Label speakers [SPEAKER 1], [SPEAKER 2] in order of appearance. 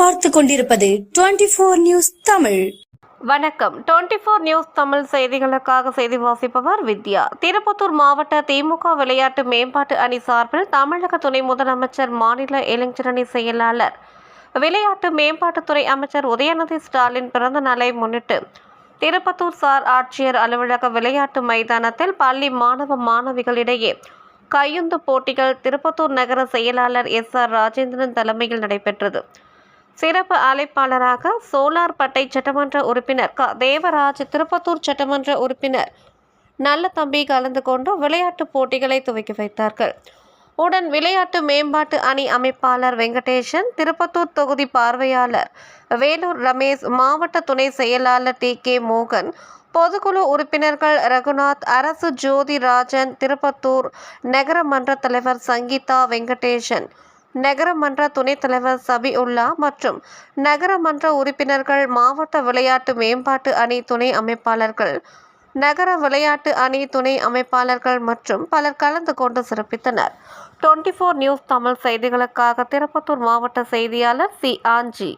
[SPEAKER 1] பார்த்து கொண்டிருப்பது twenty four news Tamil.
[SPEAKER 2] வணக்கம். டுவெண்ட்டி ஃபோர் நியூஸ் தமிழ் செய்திகளுக்காக செய்தி வாசிப்பவர் வித்யா. திருப்பத்தூர் மாவட்ட திமுக விளையாட்டு மேம்பாட்டு அணி சார்பில் தமிழக துணை முதலமைச்சர் மாநில இளைஞரணி செயலாளர். விளையாட்டு மேம்பாட்டுத்துறை அமைச்சர் உதயநிதி ஸ்டாலின் பிறந்த நாளை முன்னிட்டு திருப்பத்தூர் சார் ஆட்சியர் அலுவலக விளையாட்டு மைதானத்தில் பள்ளி மாணவ மாணவிகளிடையே கையுந்து போட்டிகள் திருப்பத்தூர் நகர செயலாளர் எஸ் ஆர் ராஜேந்திரன் தலைமையில் நடைபெற்றது. சிறப்பு அழைப்பாளராக சோலார்பட்டை சட்டமன்ற உறுப்பினர் க. தேவராஜ் திருப்பத்தூர் சட்டமன்ற உறுப்பினர் நல்ல தம்பி கலந்து கொண்டு விளையாட்டு போட்டிகளை துவக்கி வைத்தார்கள். உடன் விளையாட்டு மேம்பாட்டு அணி அமைப்பாளர் வெங்கடேசன் திருப்பத்தூர் தொகுதி பார்வையாளர் வேலூர் ரமேஷ் மாவட்ட துணை செயலாளர் டி. கே. மோகன் பொதுக்குழு உறுப்பினர்கள் ரகுநாத் அரசு ஜோதி ராஜன் திருப்பத்தூர் நகரமன்ற தலைவர் சங்கீதா வெங்கடேசன் நகரமன்ற துணைத் தலைவர் சபி உல்லா மற்றும் நகரமன்ற உறுப்பினர்கள் மாவட்ட விளையாட்டு மேம்பாட்டு அணி துணை அமைப்பாளர்கள் நகர விளையாட்டு அணி துணை அமைப்பாளர்கள் மற்றும் பலர் கலந்து கொண்டு சிறப்பித்தனர். டுவெண்ட்டி ஃபோர் நியூஸ் தமிழ் செய்திகளுக்காக திருப்பத்தூர் மாவட்ட செய்தியாளர் சி. ஆஞ்சி.